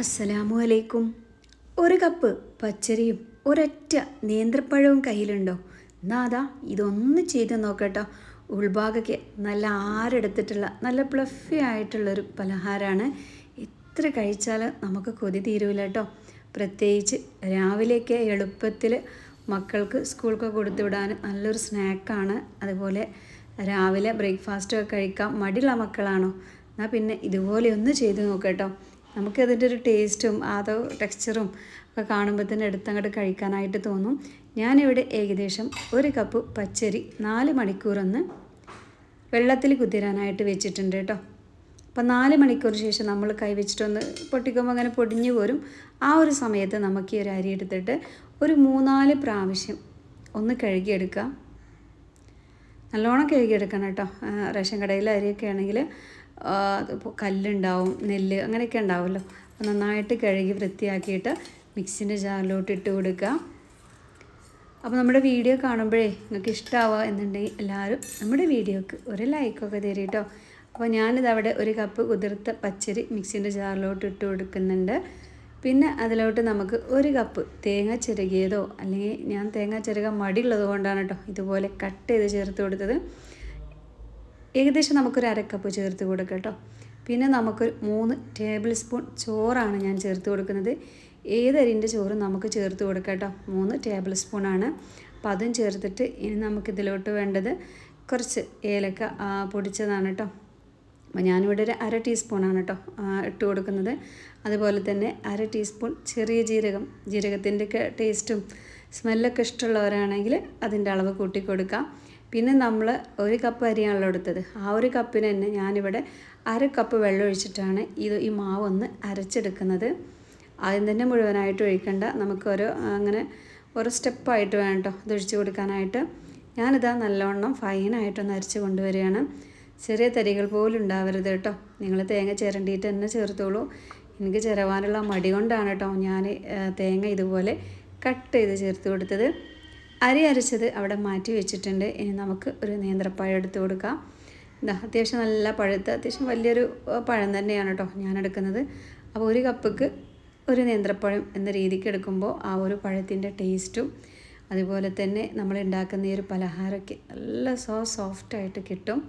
അസ്സലാമു അലൈക്കും ഒരു കപ്പ് പച്ചരിയും ഒരൊറ്റ നേന്ത്രപ്പഴവും കയ്യിലുണ്ടോ? എന്നാ അതാ ഇതൊന്ന് ചെയ്ത് നോക്കട്ടോ. ഉൾഭാഗയ്ക്ക് നല്ല ആരെടുത്തിട്ടുള്ള നല്ല പ്ലഫി ആയിട്ടുള്ളൊരു പലഹാരമാണ് എത്ര കഴിച്ചാൽ നമുക്ക് കൊതി തീരൂല കേട്ടോ പ്രത്യേകിച്ച് രാവിലെയൊക്കെ എളുപ്പത്തിൽ മക്കൾക്ക് സ്കൂൾക്ക് കൊടുത്തു വിടാൻ നല്ലൊരു സ്നാക്കാണ്. അതുപോലെ രാവിലെ ബ്രേക്ക്ഫാസ്റ്റൊക്കെ കഴിക്കാൻ മടിയുള്ള മക്കളാണോ? എന്നാൽ പിന്നെ ഇതുപോലെ ഒന്ന് ചെയ്ത് നോക്കട്ടോ നമുക്കതിന്റെ ഒരു ടേസ്റ്റും അതോ ടെക്സ്ചറും ഒക്കെ കാണുമ്പോൾ തന്നെ എടുത്തങ്ങോട്ട് കഴിക്കാനായിട്ട് തോന്നും. ഞാനിവിടെ ഏകദേശം ഒരു കപ്പ് പച്ചരി നാല് മണിക്കൂറൊന്ന് വെള്ളത്തിൽ കുതിരാനായിട്ട് വെച്ചിട്ടുണ്ട് കേട്ടോ. അപ്പോൾ നാല് മണിക്കൂർ ശേഷം നമ്മൾ കൈവച്ചിട്ടൊന്ന് പൊട്ടിക്കുമ്പോൾ അങ്ങനെ പൊടിഞ്ഞു പോരും. ആ ഒരു സമയത്ത് നമുക്ക് ഈ ഒരു അരി എടുത്തിട്ട് ഒരു മൂന്നാൽ പ്രാവശ്യം ഒന്ന് കഴുകിയെടുക്കുക നല്ലോണം കഴുകിയെടുക്കണം കേട്ടോ. റേഷൻ കടയിലെ അരിയൊക്കെ ആണെങ്കിൽ കല്ലുണ്ടാവും നെല്ല് അങ്ങനെയൊക്കെ ഉണ്ടാവുമല്ലോ. അപ്പോൾ നന്നായിട്ട് കഴുകി വൃത്തിയാക്കിയിട്ട് മിക്സിന്റെ ജാറിലോട്ട് ഇട്ട് കൊടുക്കുക. അപ്പോൾ നമ്മുടെ വീഡിയോ കാണുമ്പോഴേ നിങ്ങൾക്ക് ഇഷ്ടമാവുക എന്നുണ്ടെങ്കിൽ എല്ലാവരും നമ്മുടെ വീഡിയോക്ക് ഒരു ലൈക്കൊക്കെ തരും കേട്ടോ. അപ്പോൾ ഞാനിതവിടെ ഒരു കപ്പ് കുതിർത്ത പച്ചരി മിക്സിന്റെ ജാറിലോട്ട് ഇട്ട് കൊടുക്കുന്നുണ്ട്. പിന്നെ അതിലോട്ട് നമുക്ക് ഒരു കപ്പ് തേങ്ങ ചിരകിയതോ അല്ലെങ്കിൽ ഞാൻ തേങ്ങ ചിരക മടിയുള്ളത് കൊണ്ടാണ് കേട്ടോ ഇതുപോലെ കട്ട് ചെയ്ത് ചേർത്ത് കൊടുത്തത്. ഏകദേശം നമുക്കൊരു അരക്കപ്പ് ചേർത്ത് കൊടുക്കുക കേട്ടോ. പിന്നെ നമുക്കൊരു മൂന്ന് ടേബിൾ സ്പൂൺ ചോറാണ് ഞാൻ ചേർത്ത് കൊടുക്കുന്നത്. ഏതരിന്റെ ചോറും നമുക്ക് ചേർത്ത് കൊടുക്കാം കേട്ടോ. മൂന്ന് ടേബിൾ സ്പൂണാണ് അപ്പോൾ അതും ചേർത്തിട്ട് ഇനി നമുക്കിതിലോട്ട് വേണ്ടത് കുറച്ച് ഏലക്ക പൊടിച്ചതാണ് കേട്ടോ. അപ്പോൾ ഞാനിവിടെ ഒരു അര ടീസ്പൂണാണ് കേട്ടോ ഇട്ട് കൊടുക്കുന്നത്. അതുപോലെ തന്നെ അര ടീസ്പൂൺ ചെറിയ ജീരകം ജീരകത്തിന്റെയൊക്കെ ടേസ്റ്റും സ്മെല്ലൊക്കെ ഇഷ്ടമുള്ളവരാണെങ്കിൽ അതിന്റെ അളവ് കൂട്ടി കൊടുക്കാം. പിന്നെ നമ്മൾ ഒരു കപ്പ് അരിയാണല്ലോ എടുത്തത്. ആ ഒരു കപ്പിന് തന്നെ ഞാനിവിടെ അര കപ്പ് വെള്ളം ഒഴിച്ചിട്ടാണ് ഇത് ഈ മാവ് ഒന്ന് അരച്ചെടുക്കുന്നത്. ആദ്യം തന്നെ മുഴുവനായിട്ട് ഒഴിക്കണ്ട. നമുക്കൊരു അങ്ങനെ ഒരു സ്റ്റെപ്പായിട്ട് വേണം കേട്ടോ ഇത് ഒഴിച്ചു കൊടുക്കാനായിട്ട്. ഞാനിതാ നല്ലവണ്ണം ഫൈനായിട്ടൊന്ന് അരച്ച് കൊണ്ടുവരികയാണ്. ചെറിയ തരികൾ പോലും ഉണ്ടാവരുത് കേട്ടോ നിങ്ങൾ തേങ്ങ ചിരണ്ടിയിട്ട് തന്നെ ചേർത്തോളൂ. എനിക്ക് ചിരവാനുള്ള മടി കൊണ്ടാണ് കേട്ടോ ഞാൻ തേങ്ങ ഇതുപോലെ കട്ട് ചെയ്ത് ചേർത്ത് കൊടുത്തത്. അരി അരച്ചത് അവിടെ മാറ്റി വെച്ചിട്ടുണ്ട്. ഇനി നമുക്ക് ഒരു നേന്ത്രപ്പഴം എടുത്ത് കൊടുക്കാം. ഇതാ അത്യാവശ്യം നല്ല പഴുത്ത് അത്യാവശ്യം വലിയൊരു പഴം തന്നെയാണ് കേട്ടോ ഞാൻ എടുക്കുന്നത്. അപ്പോൾ ഒരു കപ്പ്ക്ക് ഒരു നേന്ത്രപ്പഴം എന്ന രീതിക്ക് എടുക്കുമ്പോൾ ആ ഒരു പഴത്തിന്റെ ടേസ്റ്റും അതുപോലെ തന്നെ നമ്മൾ ഉണ്ടാക്കുന്ന ഈ ഒരു പലഹാരമൊക്കെ നല്ല സോ സോഫ്റ്റായിട്ട് കിട്ടും.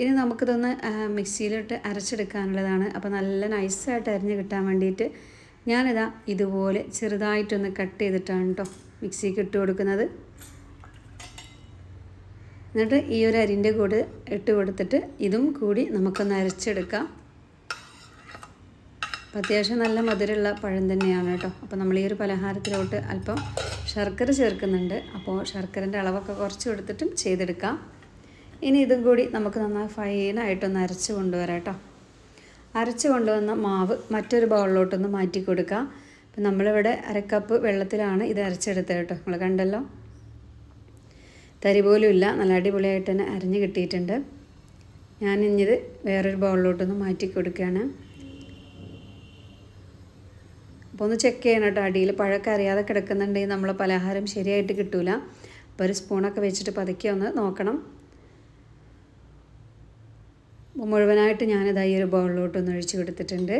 ഇനി നമുക്കിതൊന്ന് മിക്സിയിലിട്ട് അരച്ചെടുക്കാനുള്ളതാണ്. അപ്പോൾ നല്ല നൈസായിട്ട് അരിഞ്ഞ് കിട്ടാൻ വേണ്ടിയിട്ട് ഞാനിതാ ഇതുപോലെ ചെറുതായിട്ടൊന്ന് കട്ട് ചെയ്തിട്ടാണ് കേട്ടോ മിക്സിക്ക് ഇട്ട് കൊടുക്കുന്നത്. എന്നിട്ട് ഈ ഒരു അരിന്റെ കൂടെ ഇട്ട് കൊടുത്തിട്ട് ഇതും കൂടി നമുക്കൊന്ന് അരച്ചെടുക്കാം. അപ്പോൾ അത്യാവശ്യം നല്ല മധുരമുള്ള പഴം തന്നെയാണ് കേട്ടോ. അപ്പോൾ നമ്മൾ ഈ ഒരു പലഹാരത്തിലോട്ട് അല്പം ശർക്കര ചേർക്കുന്നുണ്ട്. അപ്പോൾ ശർക്കരന്റെ അളവൊക്കെ കുറച്ച് കൊടുത്തിട്ടും ചെയ്തെടുക്കാം. ഇനി ഇതും കൂടി നമുക്ക് നന്നായി ഫൈനായിട്ടൊന്ന് അരച്ച് കൊണ്ടുവരാം കേട്ടോ. അരച്ച് കൊണ്ടുവന്ന മാവ് മറ്റൊരു ബൗളിലോട്ടൊന്ന് മാറ്റി കൊടുക്കാം. അപ്പം നമ്മളിവിടെ അരക്കപ്പ് വെള്ളത്തിലാണ് ഇത് അരച്ചെടുത്തത് കേട്ടോ. നമ്മൾ കണ്ടല്ലോ? തരി പോലും ഇല്ല. നല്ല അടിപൊളിയായിട്ട് തന്നെ അരിഞ്ഞ് കിട്ടിയിട്ടുണ്ട്. ഞാൻ ഇഞ്ഞിത് വേറൊരു ബൗളിലോട്ടൊന്ന് മാറ്റി കൊടുക്കുകയാണ്. അപ്പോൾ ഒന്ന് ചെക്ക് ചെയ്യണം കേട്ടോ. അടിയിൽ പഴക്കം അറിയാതെ കിടക്കുന്നുണ്ടെങ്കിൽ നമ്മൾ പലഹാരം ശരിയായിട്ട് കിട്ടൂല. അപ്പോൾ ഒരു സ്പൂണൊക്കെ വെച്ചിട്ട് പതുക്കെ ഒന്ന് നോക്കണം. മുഴുവനായിട്ട് ഞാനിതായി ഒരു ബൗളിലോട്ടൊന്ന് ഒഴിച്ച് കൊടുത്തിട്ടുണ്ട്.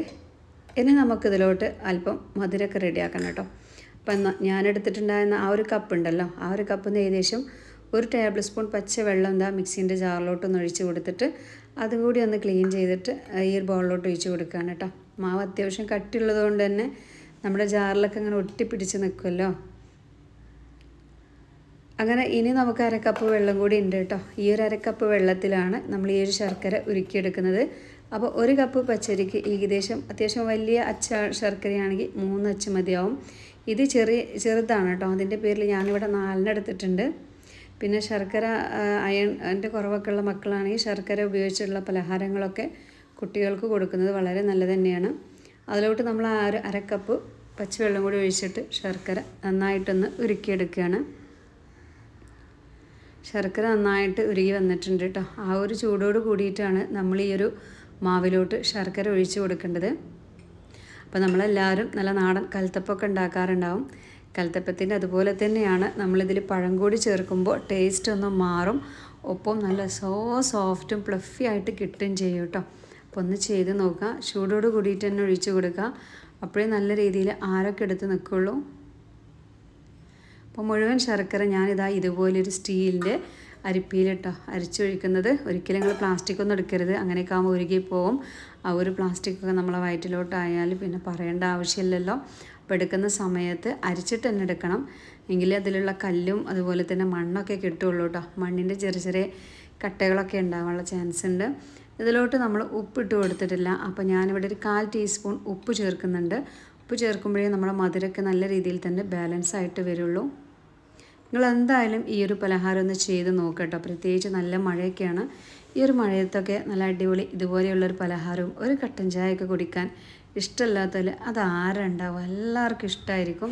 ഇനി നമുക്കിതിലോട്ട് അല്പം മധുരമൊക്കെ റെഡിയാക്കണം കേട്ടോ. അപ്പം എടുത്തിട്ടുണ്ടായിരുന്ന ആ ഒരു കപ്പ് ഉണ്ടല്ലോ ആ ഒരു കപ്പിൽ നിന്ന് ഏകദേശം ഒരു ടേബിൾ സ്പൂൺ പച്ച വെള്ളം എന്താ മിക്സീന്റെ ജാറിലോട്ട് ഒന്ന് ഒഴിച്ച് കൊടുത്തിട്ട് അതും കൂടി ഒന്ന് ക്ലീൻ ചെയ്തിട്ട് ഈ ഒരു ബൗളിലോട്ട് ഒഴിച്ച് കൊടുക്കുകയാണ് കേട്ടോ. മാവ് അത്യാവശ്യം കട്ടിയുള്ളത് കൊണ്ട് തന്നെ നമ്മുടെ ജാറിലൊക്കെ അങ്ങനെ ഒട്ടിപ്പിടിച്ച് നിൽക്കുമല്ലോ അങ്ങനെ ഇനി നമുക്ക് അരക്കപ്പ് വെള്ളം കൂടി ഉണ്ട് കേട്ടോ. ഈ ഒരു അരക്കപ്പ് വെള്ളത്തിലാണ് നമ്മൾ ഈ ഒരു ശർക്കര ഉരുക്കിയെടുക്കുന്നത്. അപ്പോൾ ഒരു കപ്പ് പച്ചരിക്ക് ഏകദേശം അത്യാവശ്യം വലിയ അച്ച ശർക്കരയാണെങ്കിൽ മൂന്ന് അച്ച മതിയാവും. ഇത് ചെറിയ ചെറുതാണ് കേട്ടോ. അതിന്റെ പേരിൽ ഞാനിവിടെ നാലിന് എടുത്തിട്ടുണ്ട്. പിന്നെ ശർക്കര അയൺ അതിന്റെ കുറവൊക്കെ ഉള്ള മക്കളാണെങ്കിൽ ശർക്കര ഉപയോഗിച്ചുള്ള പലഹാരങ്ങളൊക്കെ കുട്ടികൾക്ക് കൊടുക്കുന്നത് വളരെ നല്ലത് തന്നെയാണ്. അതിലോട്ട് നമ്മൾ ആ ഒരു അരക്കപ്പ് പച്ചവെള്ളം കൂടി ഒഴിച്ചിട്ട് ശർക്കര നന്നായിട്ടൊന്ന് ഉരുക്കിയെടുക്കുകയാണ്. ശർക്കര നന്നായിട്ട് ഉരുകി വന്നിട്ടുണ്ട് കേട്ടോ. ആ ഒരു ചൂടോട് കൂടിയിട്ടാണ് നമ്മൾ ഈ ഒരു മാവിലോട്ട് ശർക്കര ഒഴിച്ച് കൊടുക്കേണ്ടത്. അപ്പോൾ നമ്മളെല്ലാവരും നല്ല നാടൻ കൽത്തപ്പൊക്കെ ഉണ്ടാക്കാറുണ്ടാവും. കൽത്തപ്പത്തിന്റെ അതുപോലെ തന്നെയാണ് നമ്മളിതിൽ പഴം കൂടി ചേർക്കുമ്പോൾ ടേസ്റ്റ് ഒന്ന് മാറും. ഒപ്പം നല്ല സോ സോഫ്റ്റും പ്ലഫി ആയിട്ട് കിട്ടുകയും ചെയ്യും കേട്ടോ. അപ്പോൾ ഒന്ന് ചെയ്ത് നോക്കുക. ചൂടോട് കൂടിയിട്ട് തന്നെ ഒഴിച്ച് കൊടുക്കുക. അപ്പോഴേ നല്ല രീതിയിൽ ആരൊക്കെ എടുത്ത് നിൽക്കുള്ളൂ. അപ്പോൾ മുഴുവൻ ശർക്കര ഞാനിതാ ഇതുപോലൊരു സ്റ്റീലിന്റെ അരിപ്പിയിലിട്ടോ അരിച്ചൊഴിക്കുന്നത്. ഒരിക്കലും നിങ്ങൾ പ്ലാസ്റ്റിക് ഒന്നും എടുക്കരുത്. അങ്ങനെയൊക്കെ ആകുമ്പോൾ ഉരുകി പോവും. ആ ഒരു പ്ലാസ്റ്റിക്കൊക്കെ നമ്മളെ വയറ്റിലോട്ടായാൽ പിന്നെ പറയേണ്ട ആവശ്യമില്ലല്ലോ. അപ്പോൾ എടുക്കുന്ന സമയത്ത് അരിച്ചിട്ട് തന്നെ എടുക്കണം. എങ്കിലേ അതിലുള്ള കല്ലും അതുപോലെ തന്നെ മണ്ണൊക്കെ കിട്ടുള്ളൂ കേട്ടോ മണ്ണിന്റെ ചെറിയ ചെറിയ കട്ടകളൊക്കെ ഉണ്ടാവാനുള്ള ചാൻസ് ഉണ്ട്. ഇതിലോട്ട് നമ്മൾ ഉപ്പിട്ട് കൊടുത്തിട്ടില്ല. അപ്പോൾ ഞാനിവിടെ ഒരു കാൽ ടീസ്പൂൺ ഉപ്പ് ചേർക്കുന്നുണ്ട്. ഉപ്പ് ചേർക്കുമ്പോഴേ നമ്മുടെ മധുരമൊക്കെ നല്ല രീതിയിൽ തന്നെ ബാലൻസ് ആയിട്ട് വരുള്ളൂ. നിങ്ങൾ എന്തായാലും ഈ ഒരു പലഹാരം ഒന്ന് ചെയ്ത് നോക്കട്ടോ. പ്രത്യേകിച്ച് നല്ല മഴയൊക്കെയാണ്. ഈ ഒരു മഴയത്തൊക്കെ നല്ല അടിപൊളി ഇതുപോലെയുള്ളൊരു പലഹാരവും ഒരു കട്ടൻ ചായയൊക്കെ കുടിക്കാൻ ഇഷ്ടമല്ലാത്തതിൽ അത് ആരുണ്ടാവും എല്ലാവർക്കും ഇഷ്ടമായിരിക്കും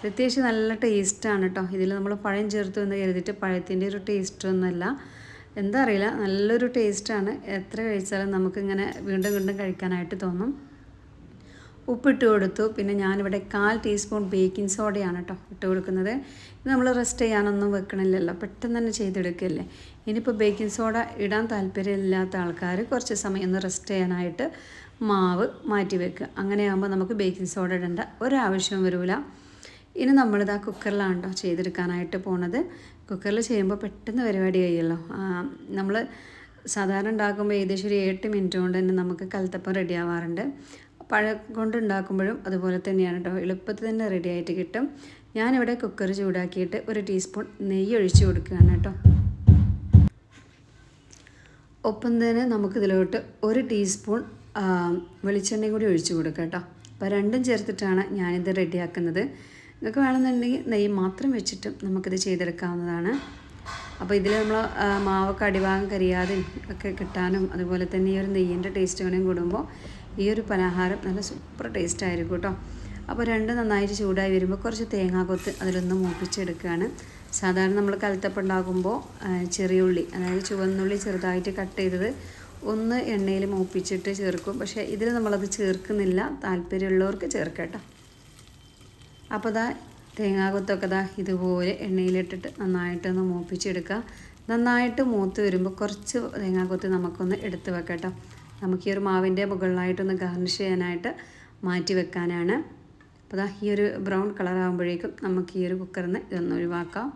പ്രത്യേകിച്ച് നല്ല ടേസ്റ്റാണ് കേട്ടോ ഇതിൽ നമ്മൾ പഴം ചേർത്തു എന്ന് കരുതിയിട്ട് പഴത്തിന്റെ ഒരു ടേസ്റ്റൊന്നുമല്ല. എന്താ അറിയില്ല. നല്ലൊരു ടേസ്റ്റാണ്. എത്ര കഴിച്ചാലും നമുക്കിങ്ങനെ വീണ്ടും വീണ്ടും കഴിക്കാനായിട്ട് തോന്നും. ഉപ്പിട്ട് കൊടുത്തു. പിന്നെ ഞാനിവിടെ കാൽ ടീസ്പൂൺ ബേക്കിംഗ് സോഡയാണ് കേട്ടോ ഇട്ട് കൊടുക്കുന്നത്. നമ്മൾ റെസ്റ്റ് ചെയ്യാനൊന്നും വെക്കണില്ലല്ലോ. പെട്ടെന്ന് തന്നെ ചെയ്തെടുക്കുകയല്ലേ ഇനിയിപ്പോൾ ബേക്കിംഗ് സോഡ ഇടാൻ താല്പര്യമില്ലാത്ത ആൾക്കാർ കുറച്ച് സമയം ഒന്ന് റെസ്റ്റ് ചെയ്യാനായിട്ട് മാവ് മാറ്റി വെക്കുക. അങ്ങനെയാകുമ്പോൾ നമുക്ക് ബേക്കിംഗ് സോഡ ഇടേണ്ട ഒരാവശ്യവും വരില്ല ഇനി നമ്മളിത് ആ കുക്കറിലാണ് കേട്ടോ ചെയ്തെടുക്കാനായിട്ട് പോണത്. കുക്കറിൽ ചെയ്യുമ്പോൾ പെട്ടെന്ന് പരിപാടി കഴിയല്ലോ. നമ്മൾ സാധാരണ ഉണ്ടാക്കുമ്പോൾ ഏകദേശം ഒരു എട്ട് മിനിറ്റ് കൊണ്ട് തന്നെ നമുക്ക് കലത്തപ്പം റെഡി ആവാറുണ്ട്. പഴം കൊണ്ടുണ്ടാക്കുമ്പോഴും അതുപോലെ തന്നെയാണ് കേട്ടോ എളുപ്പത്തിൽ തന്നെ റെഡി ആയിട്ട് കിട്ടും. ഞാനിവിടെ കുക്കർ ചൂടാക്കിയിട്ട് ഒരു ടീസ്പൂൺ നെയ്യ് ഒഴിച്ചു കൊടുക്കുകയാണ് കേട്ടോ ഒപ്പം തന്നെ നമുക്കിതിലോട്ട് ഒരു ടീസ്പൂൺ വെളിച്ചെണ്ണ കൂടി ഒഴിച്ചു കൊടുക്കാം കേട്ടോ അപ്പോൾ രണ്ടും ചേർത്തിട്ടാണ് ഞാനിത് റെഡിയാക്കുന്നത് നിങ്ങൾക്ക് വേണമെന്നുണ്ടെങ്കിൽ നെയ്യ് മാത്രം വെച്ചിട്ടും നമുക്കിത് ചെയ്തെടുക്കാവുന്നതാണ്. അപ്പോൾ ഇതിൽ നമ്മൾ മാവൊക്കെ അടിഭാഗം കരിയാതെ ഒക്കെ കിട്ടാനും അതുപോലെ തന്നെ ഈ ഒരു നെയ്യിന്റെ ടേസ്റ്റ് വേണമെങ്കിൽ കൂടുമ്പോൾ ഈ ഒരു പലഹാരം നല്ല സൂപ്പർ ടേസ്റ്റ് ആയിരിക്കും കേട്ടോ. അപ്പോൾ രണ്ട് നന്നായിട്ട് ചൂടായി വരുമ്പോൾ കുറച്ച് തേങ്ങാക്കൊത്ത് അതിലൊന്ന് മൂപ്പിച്ചെടുക്കുകയാണ്. സാധാരണ നമ്മൾ കലത്തപ്പം ഉണ്ടാകുമ്പോൾ ചെറിയ ഉള്ളി അതായത് ചുവന്നുള്ളി ചെറുതായിട്ട് കട്ട് ചെയ്തത് ഒന്ന് എണ്ണയിൽ മൂപ്പിച്ചിട്ട് ചേർക്കും. പക്ഷേ ഇതിൽ നമ്മളത് ചേർക്കുന്നില്ല. താല്പര്യമുള്ളവർക്ക് ചേർക്കട്ടോ അപ്പോൾ ദാ തേങ്ങാകൊത്തൊക്കെ ദാ ഇതുപോലെ എണ്ണയിലിട്ടിട്ട് നന്നായിട്ടൊന്ന് മൂപ്പിച്ചെടുക്കുക. നന്നായിട്ട് മൂത്ത് വരുമ്പോൾ കുറച്ച് തേങ്ങാക്കൊത്ത് നമുക്കൊന്ന് എടുത്ത് വെക്കട്ടോ നമുക്ക് ഈ ഒരു മാവിന്റെ മുകളിലായിട്ടൊന്ന് ഗാർണിഷ് ചെയ്യാനായിട്ട് മാറ്റി വെക്കാനാണ്. അപ്പോൾ ദാ ഈ ഒരു ബ്രൗൺ കളർ ആകുമ്പോഴേക്കും നമുക്ക് ഈ ഒരു കുക്കറിൽ നിന്ന് ഇതൊന്ന് ഒഴിവാക്കാം.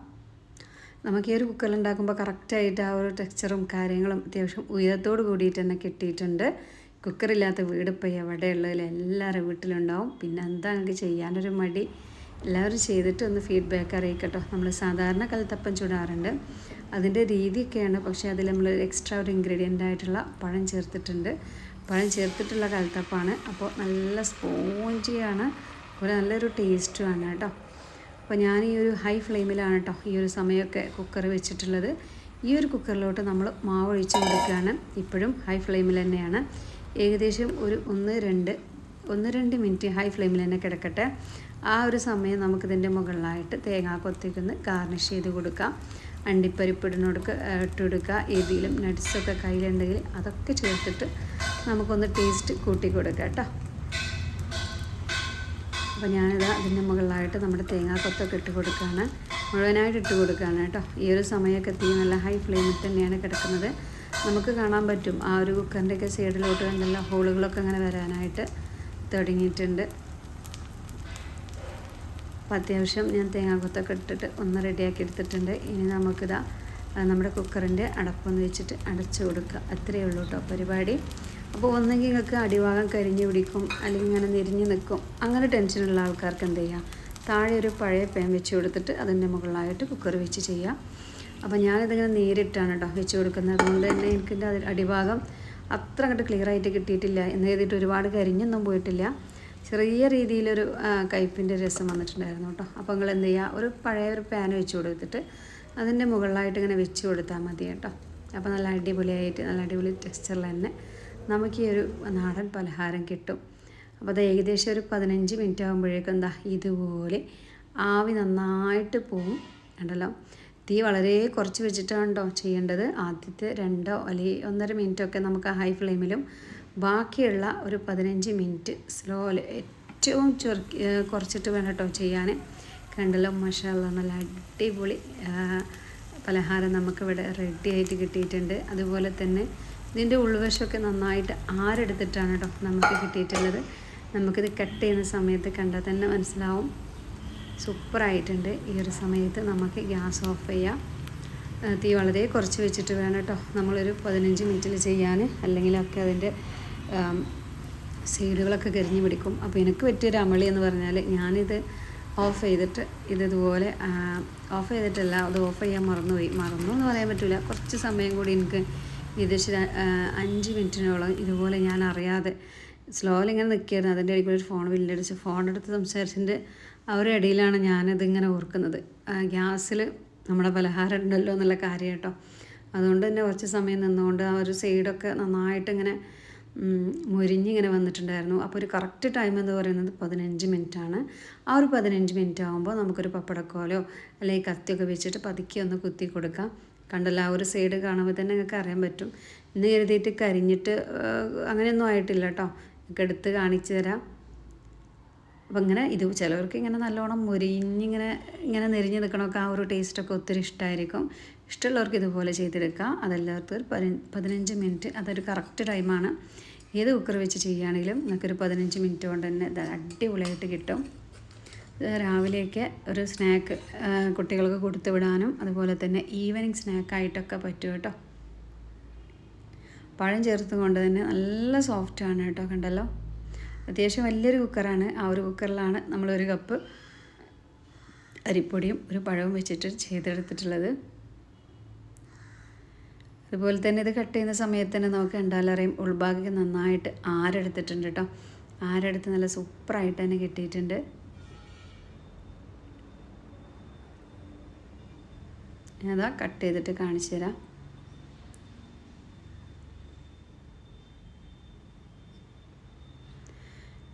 നമുക്ക് ഈ ഒരു കുക്കറിൽ ഉണ്ടാക്കുമ്പോൾ കറക്റ്റായിട്ട് ആ ഒരു ടെക്സ്ചറും കാര്യങ്ങളും അത്യാവശ്യം ഉയരത്തോട് കൂടിയിട്ട് തന്നെ കിട്ടിയിട്ടുണ്ട്. കുക്കറില്ലാത്ത വീട് ഇപ്പോൾ എവിടെയുള്ളതിൽ എല്ലാവരുടെ വീട്ടിലുണ്ടാവും. പിന്നെ എന്താ നിങ്ങൾക്ക് ചെയ്യാനൊരു മടി? എല്ലാവരും ചെയ്തിട്ട് ഒന്ന് ഫീഡ്ബാക്ക് അറിയിക്കട്ടോ. നമ്മൾ സാധാരണ കലത്തപ്പം ചുടാറുണ്ട്. അതിന്റെ രീതിയൊക്കെയാണ്. പക്ഷേ അതിൽ നമ്മൾ എക്സ്ട്രാ ഒരു ഇൻഗ്രീഡിയന്റ് ആയിട്ടുള്ള പഴം ചേർത്തിട്ടുണ്ട്. പഴം ചേർത്തിട്ടുള്ള കലത്തപ്പമാണ് അപ്പോൾ നല്ല സ്പോഞ്ചിയാണ്. അതുപോലെ നല്ലൊരു ടേസ്റ്റുമാണ് കേട്ടോ. അപ്പോൾ ഞാൻ ഈ ഒരു ഹൈ ഫ്ലെയിമിലാണ് കേട്ടോ ഈ ഒരു സമയമൊക്കെ കുക്കർ വെച്ചിട്ടുള്ളത്. ഈ ഒരു കുക്കറിലോട്ട് നമ്മൾ മാവ് ഒഴിച്ച് കൊടുക്കുകയാണ്. ഇപ്പോഴും ഹൈ ഫ്ലെയിമിൽ തന്നെയാണ്. ഏകദേശം ഒരു ഒന്ന് രണ്ട് ഒന്ന് രണ്ട് മിനിറ്റ് ഹൈ ഫ്ലെയിമിൽ തന്നെ കിടക്കട്ടെ. ആ ഒരു സമയം നമുക്കിതിന്റെ മുകളിലായിട്ട് തേങ്ങാ കൊത്തിക്കൊന്ന് ഗാർണിഷ് ചെയ്ത് കൊടുക്കാം. അണ്ടിപ്പരിപ്പ് ഇടുന്നോടുക്ക് ഇട്ട് കൊടുക്കുക ഏതെങ്കിലും നട്ട്സൊക്കെ കയ്യിലുണ്ടെങ്കിൽ അതൊക്കെ ചേർത്തിട്ട് നമുക്കൊന്ന് ടേസ്റ്റ് കൂട്ടി കൊടുക്കാം കേട്ടോ. അപ്പോൾ ഞാനിത് അതിന്റെ മുകളിലായിട്ട് നമ്മുടെ തേങ്ങാക്കൊത്തൊക്കെ ഇട്ട് കൊടുക്കുകയാണ്. മുഴുവനായിട്ട് ഇട്ട് കൊടുക്കുകയാണ് കേട്ടോ. ഈ ഒരു സമയമൊക്കെ തീ നല്ല ഹൈ ഫ്ലെയിമിൽ തന്നെയാണ് കിടക്കുന്നത്. നമുക്ക് കാണാൻ പറ്റും. ആ ഒരു കുക്കറിന്റെയൊക്കെ സൈഡിലോട്ട് കണ്ടല്ല ഹോളുകളൊക്കെ അങ്ങനെ വരാനായിട്ട് തുടങ്ങിയിട്ടുണ്ട്. അപ്പോൾ അത്യാവശ്യം ഞാൻ തേങ്ങാക്കൊത്തൊക്കെ ഇട്ടിട്ട് ഒന്ന് റെഡിയാക്കി എടുത്തിട്ടുണ്ട്. ഇനി നമുക്കിതാ നമ്മുടെ കുക്കറിന്റെ അടപ്പൊന്ന് വെച്ചിട്ട് അടച്ചു കൊടുക്കുക. അത്രയേ ഉള്ളൂ കേട്ടോ പരിപാടി. അപ്പോൾ ഒന്നെങ്കിൽ നിങ്ങൾക്ക് അടിഭാഗം കരിഞ്ഞു പിടിക്കും അല്ലെങ്കിൽ ഇങ്ങനെ നിരിഞ്ഞ് നിൽക്കും. അങ്ങനെ ടെൻഷനുള്ള ആൾക്കാർക്ക് എന്ത് ചെയ്യാം? താഴെ ഒരു പഴയ പാൻ വെച്ച് കൊടുത്തിട്ട് അതിന്റെ മുകളിലായിട്ട് കുക്കർ വെച്ച് ചെയ്യാം. അപ്പോൾ ഞാനിതിങ്ങനെ നേരിട്ടാണ് കേട്ടോ വെച്ച് കൊടുക്കുന്നത്. അതുകൊണ്ട് തന്നെ എനിക്കിന്റെ അടിഭാഗം അത്ര അങ്ങോട്ട് ക്ലിയറായിട്ട് കിട്ടിയിട്ടില്ല. എന്ന് കരുതിയിട്ട് ഒരുപാട് കരിഞ്ഞൊന്നും പോയിട്ടില്ല. ചെറിയ രീതിയിലൊരു കയ്പിന്റെ രസം വന്നിട്ടുണ്ടായിരുന്നു കേട്ടോ. അപ്പോൾ നിങ്ങൾ എന്ത് ചെയ്യുക ഒരു പഴയ ഒരു പാൻ വെച്ച് കൊടുത്തിട്ട് അതിന്റെ മുകളിലായിട്ട് ഇങ്ങനെ വെച്ച് കൊടുത്താൽ മതി കേട്ടോ. അപ്പോൾ നല്ല അടിപൊളിയായിട്ട് നല്ല അടിപൊളി ടെക്സ്ചറിൽ തന്നെ നമുക്ക് ഈ ഒരു നാടൻ പലഹാരം കിട്ടും. അപ്പോൾ അത് ഏകദേശം ഒരു പതിനഞ്ച് മിനിറ്റ് ആകുമ്പോഴേക്കും എന്താ ഇതുപോലെ ആവി നന്നായിട്ട് പോവും ഉണ്ടല്ലോ തീ വളരെ കുറച്ച് വെച്ചിട്ടാണ് കേട്ടോ ചെയ്യേണ്ടത്. ആദ്യത്തെ രണ്ടോ അല്ലെങ്കിൽ ഒന്നര മിനിറ്റൊക്കെ നമുക്ക് ഹൈ ഫ്ലെയിമിലും ബാക്കിയുള്ള ഒരു പതിനഞ്ച് മിനിറ്റ് സ്ലോയിൽ ഏറ്റവും ചെറുക്കി കുറച്ചിട്ട് വേണം കേട്ടോ ചെയ്യാൻ. കണ്ടല്ലോ മഷാല നല്ല അടിപൊളി പലഹാരം നമുക്കിവിടെ റെഡി ആയിട്ട് കിട്ടിയിട്ടുണ്ട്. അതുപോലെ തന്നെ ഇതിന്റെ ഉൾവശമൊക്കെ നന്നായിട്ട് ആരെടുത്തിട്ടാണ് കേട്ടോ നമുക്ക് കിട്ടിയിട്ടുള്ളത്. നമുക്കിത് കട്ട് ചെയ്യുന്ന സമയത്ത് കണ്ടാൽ തന്നെ മനസ്സിലാവും. സൂപ്പറായിട്ടുണ്ട്. ഈ ഒരു സമയത്ത് നമുക്ക് ഗ്യാസ് ഓഫ് ചെയ്യാം. തീ വളരെ കുറച്ച് വെച്ചിട്ട് വേണം കേട്ടോ നമ്മളൊരു പതിനഞ്ച് മിനിറ്റിൽ ചെയ്യാൻ. അല്ലെങ്കിലൊക്കെ അതിന്റെ സൈഡുകളൊക്കെ കരിഞ്ഞു പിടിക്കും. അപ്പോൾ എനിക്ക് പറ്റിയൊരു അമളി എന്ന് പറഞ്ഞാൽ ഞാനിത് ഓഫ് ചെയ്തിട്ട് ഇത് ഇതുപോലെ ഓഫ് ചെയ്തിട്ടല്ല അത് ഓഫ് ചെയ്യാൻ മറന്നുപോയി. മറന്നു എന്ന് പറയാൻ പറ്റില്ല കുറച്ച് സമയം കൂടി എനിക്ക് ഏകദേശം അഞ്ച് മിനിറ്റിനോളം ഇതുപോലെ ഞാൻ അറിയാതെ സ്ലോയിൽ ഇങ്ങനെ നിൽക്കുകയായിരുന്നു അതിന്റെ ഇടയ്ക്ക് ഒരു ഫോൺ വില്ലടിച്ച് ഫോൺ എടുത്ത് സംസാരിച്ചിട്ട് അവരുടെ ഇടയിലാണ് ഞാനതിങ്ങനെ ഓർക്കുന്നത്. ഗ്യാസിൽ നമ്മുടെ പലഹാരം ഉണ്ടല്ലോ എന്നുള്ള കാര്യം കേട്ടോ. അതുകൊണ്ട് തന്നെ കുറച്ച് സമയം നിന്നുകൊണ്ട് ആ ഒരു സൈഡൊക്കെ നന്നായിട്ട് ഇങ്ങനെ മുരിഞ്ഞിങ്ങനെ വന്നിട്ടുണ്ടായിരുന്നു. അപ്പോൾ ഒരു കറക്റ്റ് ടൈം എന്ന് പറയുന്നത് പതിനഞ്ച് ആണ്. ആ ഒരു പതിനഞ്ച് മിനിറ്റ് ആകുമ്പോൾ നമുക്കൊരു പപ്പടക്കോലോ അല്ലെങ്കിൽ കത്തിയൊക്കെ വെച്ചിട്ട് പതുക്കി ഒന്ന് കുത്തി കൊടുക്കാം. കണ്ടല്ല ആ ഒരു സൈഡ് കാണുമ്പോൾ തന്നെ നിങ്ങൾക്ക് അറിയാൻ പറ്റും. ഇന്ന് കരുതിയിട്ട് കരിഞ്ഞിട്ട് അങ്ങനെയൊന്നും ആയിട്ടില്ല കേട്ടോ നിങ്ങൾക്ക് എടുത്ത് കാണിച്ചു തരാം. അപ്പം ഇങ്ങനെ ഇത് ചിലവർക്ക് ഇങ്ങനെ നല്ലോണം മുരിഞ്ഞിങ്ങനെ ഇങ്ങനെ നെരിഞ്ഞ് നിൽക്കണമൊക്കെ ആ ഒരു ടേസ്റ്റൊക്കെ ഒത്തിരി ഇഷ്ടമായിരിക്കും ഇഷ്ടമുള്ളവർക്ക് ഇതുപോലെ ചെയ്തെടുക്കാം. അതല്ലാത്തവർ പതി പതിനഞ്ച് മിനിറ്റ് അതൊരു കറക്റ്റ് ടൈമാണ് ഏത് കുക്കർ വെച്ച് ചെയ്യുകയാണെങ്കിലും നിങ്ങൾക്കൊരു പതിനഞ്ച് മിനിറ്റ് കൊണ്ട് തന്നെ അടിപൊളിയായിട്ട് കിട്ടും. രാവിലെയൊക്കെ ഒരു സ്നാക്ക് കുട്ടികൾക്ക് കൊടുത്തു വിടാനും അതുപോലെ തന്നെ ഈവനിങ് സ്നാക്കായിട്ടൊക്കെ പറ്റും കേട്ടോ. പഴം ചേർത്തും കൊണ്ട് തന്നെ നല്ല സോഫ്റ്റാണ് കേട്ടോ കണ്ടല്ലോ. അത്യാവശ്യം വലിയൊരു കുക്കറാണ് ആ ഒരു കുക്കറിലാണ് നമ്മളൊരു കപ്പ് അരിപ്പൊടിയും ഒരു പഴവും വെച്ചിട്ട് ചെയ്തെടുത്തിട്ടുള്ളത്. അതുപോലെ തന്നെ ഇത് കട്ട് ചെയ്യുന്ന സമയത്ത് തന്നെ നമുക്ക് കണ്ടാലറിയും ഉൾഭാഗം നന്നായിട്ട് ആരെടുത്തിട്ടുണ്ട് കേട്ടോ ആരെടുത്ത് നല്ല സൂപ്പറായിട്ട് തന്നെ കിട്ടിയിട്ടുണ്ട്. അതാ കട്ട് ചെയ്തിട്ട് കാണിച്ചു തരാം.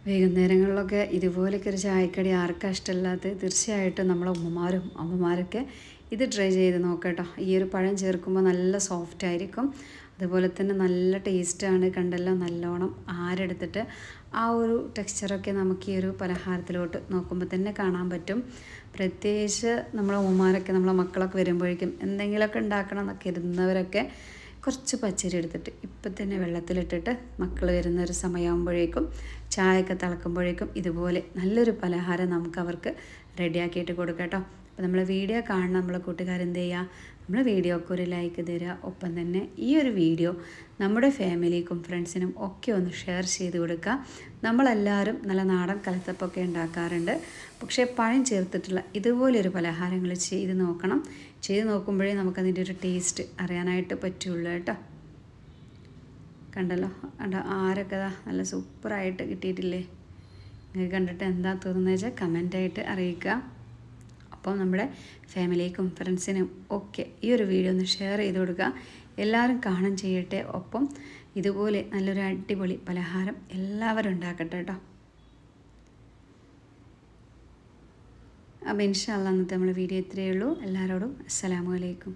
വൈകുന്നേരങ്ങളിലൊക്കെ ഇതുപോലൊക്കെ ഒരു ചായക്കടി ആർക്കാ ഇഷ്ടമില്ലാത്ത തീർച്ചയായിട്ടും നമ്മളെ ഉമ്മമാരും അമ്മമാരൊക്കെ ഇത് ട്രൈ ചെയ്ത് നോക്കട്ടോ. ഈ ഒരു പഴം ചേർക്കുമ്പോൾ നല്ല സോഫ്റ്റ് ആയിരിക്കും. അതുപോലെ തന്നെ നല്ല ടേസ്റ്റാണ് കണ്ടല്ലോ നല്ലോണം ആരെടുത്തിട്ട്. ആ ഒരു ടെക്സ്ചറൊക്കെ നമുക്ക് ഈ ഒരു പലഹാരത്തിലോട്ട് നോക്കുമ്പോൾ തന്നെ കാണാൻ പറ്റും. പ്രത്യേകിച്ച് നമ്മളെ ഉമ്മമാരൊക്കെ നമ്മളെ മക്കളൊക്കെ വരുമ്പോഴേക്കും എന്തെങ്കിലുമൊക്കെ ഉണ്ടാക്കണം എന്നൊക്കെ ഇരുന്നവരൊക്കെ കുറച്ച് പച്ചരി എടുത്തിട്ട് ഇപ്പം തന്നെ വെള്ളത്തിലിട്ടിട്ട് മക്കൾ വരുന്ന ഒരു സമയമാകുമ്പോഴേക്കും ചായയൊക്കെ തിളക്കുമ്പോഴേക്കും ഇതുപോലെ നല്ലൊരു പലഹാരം നമുക്ക് അവർക്ക് റെഡിയാക്കിയിട്ട് കൊടുക്കാം കേട്ടോ. അപ്പോൾ നമ്മൾ വീഡിയോ കാണുന്ന നമ്മളെ കൂട്ടുകാരെന്ത് ചെയ്യുക നമ്മൾ വീഡിയോക്ക് ഒരു ലൈക്ക് തരിക ഒപ്പം തന്നെ ഈ ഒരു വീഡിയോ നമ്മുടെ ഫാമിലിക്കും ഫ്രണ്ട്സിനും ഒക്കെ ഒന്ന് ഷെയർ ചെയ്ത് കൊടുക്കുക നമ്മളെല്ലാവരും നല്ല നാടൻ കലത്തപ്പൊക്കെ ഉണ്ടാക്കാറുണ്ട്. പക്ഷേ പഴം ചേർത്തിട്ടുള്ള ഇതുപോലൊരു പലഹാരങ്ങൾ ചെയ്ത് നോക്കണം. ചെയ്ത് നോക്കുമ്പോഴേ നമുക്കതിന്റെ ഒരു ടേസ്റ്റ് അറിയാനായിട്ട് പറ്റുള്ളൂ കേട്ടോ. കണ്ടല്ലോ? കണ്ട? ആരൊക്കെ നല്ല സൂപ്പറായിട്ട് കിട്ടിയിട്ടില്ലേ? നിങ്ങൾ കണ്ടിട്ട് എന്താ തോന്നുന്നത് വെച്ചാൽ കമന്റായിട്ട് അറിയിക്കുക അപ്പം നമ്മുടെ ഫാമിലിക്കും ഫ്രണ്ട്സിനും ഒക്കെ ഈ ഒരു വീഡിയോ ഒന്ന് ഷെയർ ചെയ്ത് കൊടുക്കുക. എല്ലാവരും കാണും ചെയ്യട്ടെ. ഒപ്പം ഇതുപോലെ നല്ലൊരു അടിപൊളി പലഹാരം എല്ലാവരും ഉണ്ടാക്കട്ടെ കേട്ടോ. അപ്പോൾ ഇൻഷാല്ല അന്നത്തെ നമ്മുടെ വീഡിയോ ഇത്രയേ ഉള്ളൂ. എല്ലാവരോടും അസ്സലാമു അലൈക്കും.